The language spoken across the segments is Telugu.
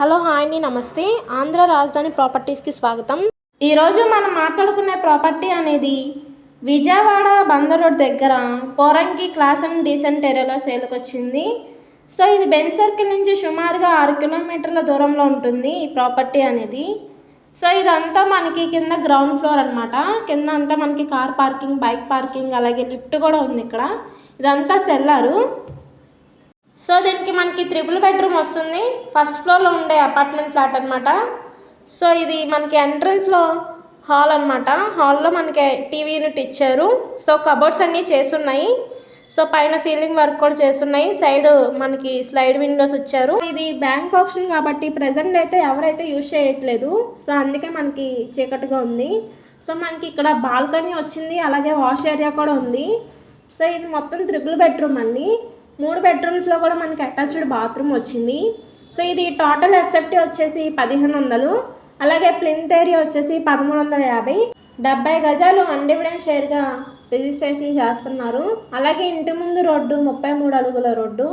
హలో హాయ్ అండి నమస్తే. ఆంధ్ర రాజధాని ప్రాపర్టీస్కి స్వాగతం. ఈరోజు మనం మాట్లాడుకునే ప్రాపర్టీ అనేది విజయవాడ బందర్ రోడ్ దగ్గర పోరంకి క్లాస్ అండ్ డీసెంట్ ఏరియాలో సేల్కి వచ్చింది. సో ఇది బెన్ సర్కిల్ నుంచి సుమారుగా ఆరు కిలోమీటర్ల దూరంలో ఉంటుంది ఈ ప్రాపర్టీ అనేది. సో ఇదంతా మనకి కింద గ్రౌండ్ ఫ్లోర్ అనమాట కింద అంతా మనకి కార్ పార్కింగ్ బైక్ పార్కింగ్ అలాగే లిఫ్ట్ కూడా ఉంది ఇక్కడ. ఇదంతా సెల్లారు. సో దీనికి మనకి త్రిపుల్ బెడ్రూమ్ వస్తుంది. ఫస్ట్ ఫ్లోర్లో ఉండే అపార్ట్మెంట్ ఫ్లాట్ అనమాట సో ఇది మనకి ఎంట్రన్స్లో హాల్ అనమాట హాల్లో మనకి టీవీ యూనిట్ ఇచ్చారు. సో కబోర్డ్స్ అన్నీ చేస్తున్నాయి. సో పైన సీలింగ్ వర్క్ కూడా చేస్తున్నాయి. సైడ్ మనకి స్లైడ్ విండోస్ ఇచ్చారు. ఇది బ్యాంక్ ఆప్షన్ కాబట్టి ప్రజెంట్ అయితే ఎవరైతే యూజ్ చేయట్లేదు. సో అందుకే మనకి చీకటిగా ఉంది. సో మనకి ఇక్కడ బాల్కనీ వచ్చింది. అలాగే వాష్ ఏరియా కూడా ఉంది. సో ఇది మొత్తం త్రిపుల్ బెడ్రూమ్ అండి. మూడు బెడ్రూమ్స్లో కూడా మనకి అటాచ్డ్ బాత్రూమ్ వచ్చింది. సో ఇది టోటల్ ఎస్ఎఫ్టీ వచ్చేసి పదిహేను వందలు. అలాగే ప్లింత్ ఏరియా వచ్చేసి పదమూడు వందల యాభై. డెబ్బై గజాలు అన్డివిడెంట్ షేర్గా రిజిస్ట్రేషన్ చేస్తున్నారు. అలాగే ఇంటి ముందు రోడ్డు ముప్పై మూడు అడుగుల రోడ్డు.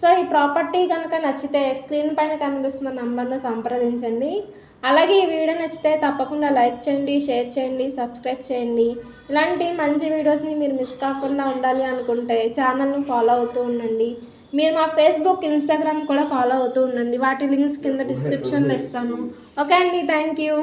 సో ఈ ప్రాపర్టీ కనుక నచ్చితే స్క్రీన్ పైన కనిపిస్తున్న నంబర్ను సంప్రదించండి. అలాగే ఈ వీడియో నచ్చితే తప్పకుండా లైక్ చేయండి షేర్ చేయండి సబ్స్క్రైబ్ చేయండి. ఇలాంటి మంచి వీడియోస్ని మీరు మిస్ కాకుండా ఉండాలి అనుకుంటే ఛానల్ని ఫాలో అవుతూ ఉండండి. మీరు మా ఫేస్బుక్ ఇన్స్టాగ్రామ్ కూడా ఫాలో అవుతూ ఉండండి. వాటి లింక్స్ కింద డిస్క్రిప్షన్లో ఇస్తాను. ఓకే అండి థ్యాంక్ యూ.